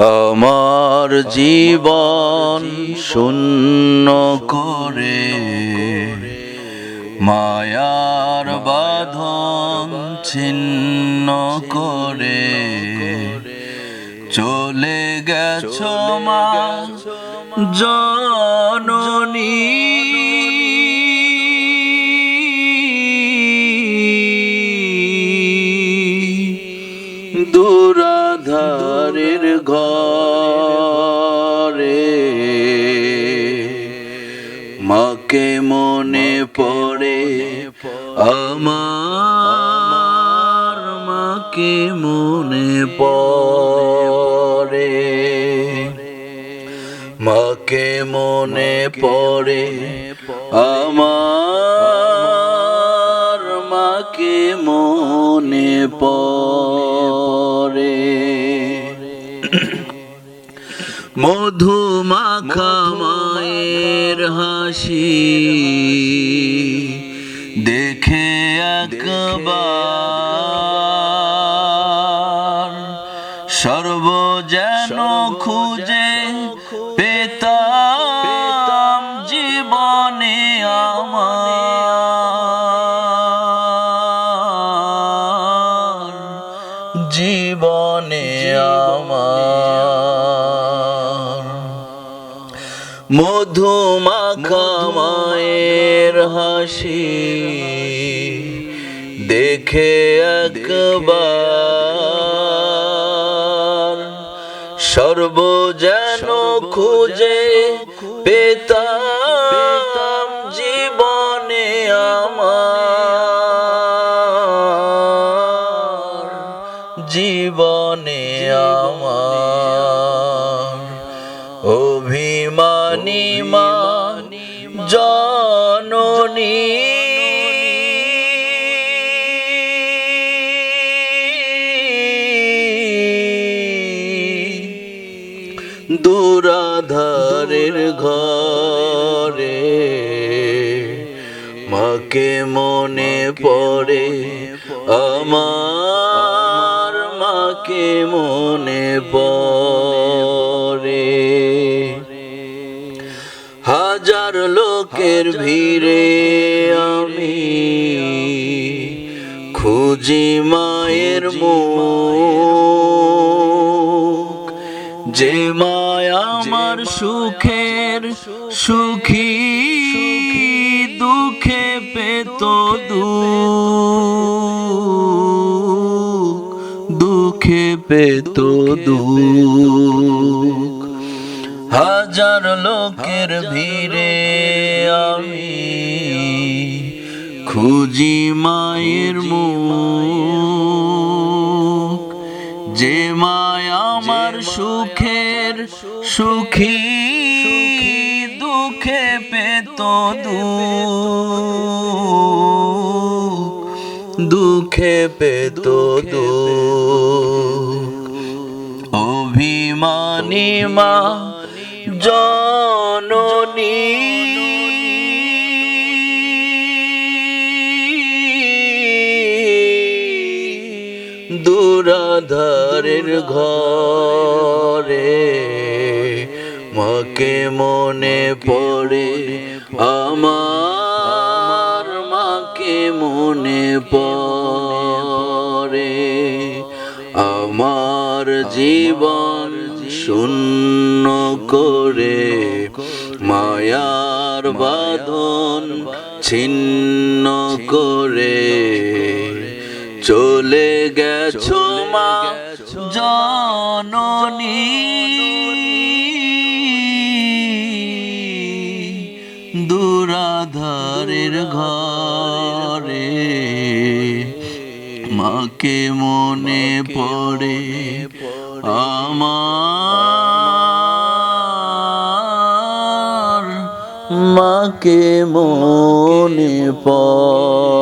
আমার জীবন শূন্য করে। মায়ার বাঁধন ছিন্ন করে। চলে গেছো মা জননী। দুরাধারের ঘরে। মাকে মনে পড়ে আমার মাকে মনে পড়ে। মাকে মনে পড়ে আমার মাকে মনে পড়ে। মধু মাখা মায়ের হাসি। দেখে একবার সর্ব যেন খুঁজে পেতাম জীবনে আমার। জীবনে আমার। মধু মাখা মায়ের হাসি দেখে একবার সর্ব যেন খুঁজে পেতাম। অভিমানী মা জননী। দুরাধারের ঘরে মাকে মনে পড়ে আমার মাকে মনে পড়ে। লোকের ভিড়ে আমি খুঁজি মায়ের মুখ। যে মায় আমার সুখের সুখী দুঃখে পেত দুঃখ দুঃখে। পেত দুঃখ হাজার লোকের ভিড়ে খুঁজি মায়ের মুখ। যে মায় আমার সুখের সুখী, দুঃখে পেত দুঃখ। দুঃখে পেত অভিমানী মা, জননী। দুরাধারের ঘরে মাকে মনে পড়ে, আমার মাকে মনে পড়ে। আমার জীবন শূন্য করে, মায়ার বাঁধন ছিন্ন করে। চলে গেছো মা জননী। দুরাধারের ঘরে মাকে মনে পড়ে আমার। মাকে মনে পড়ে।